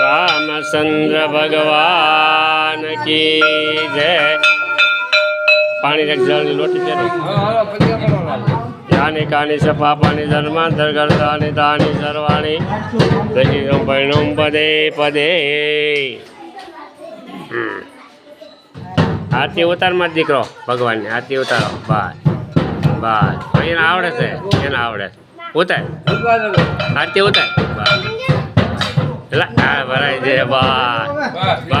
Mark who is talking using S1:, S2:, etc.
S1: રામચંદ્ર ભગવાન કી જય. પાણી જળની લોટી પહેરો. જાની કાની સ પાપાની ધર્માંતર કરતાની તાની સર્વાણી. પછી પદે પદે. આરતી ઉતારમાં દીકરો ભગવાનની. આરતી ઉતારો. બસ બસ એને આવડે છે, એને આવડે છે. ઉતાર આરતી ઉતાર બસ લા, આ ભરાય છે બસ બસ લ્યો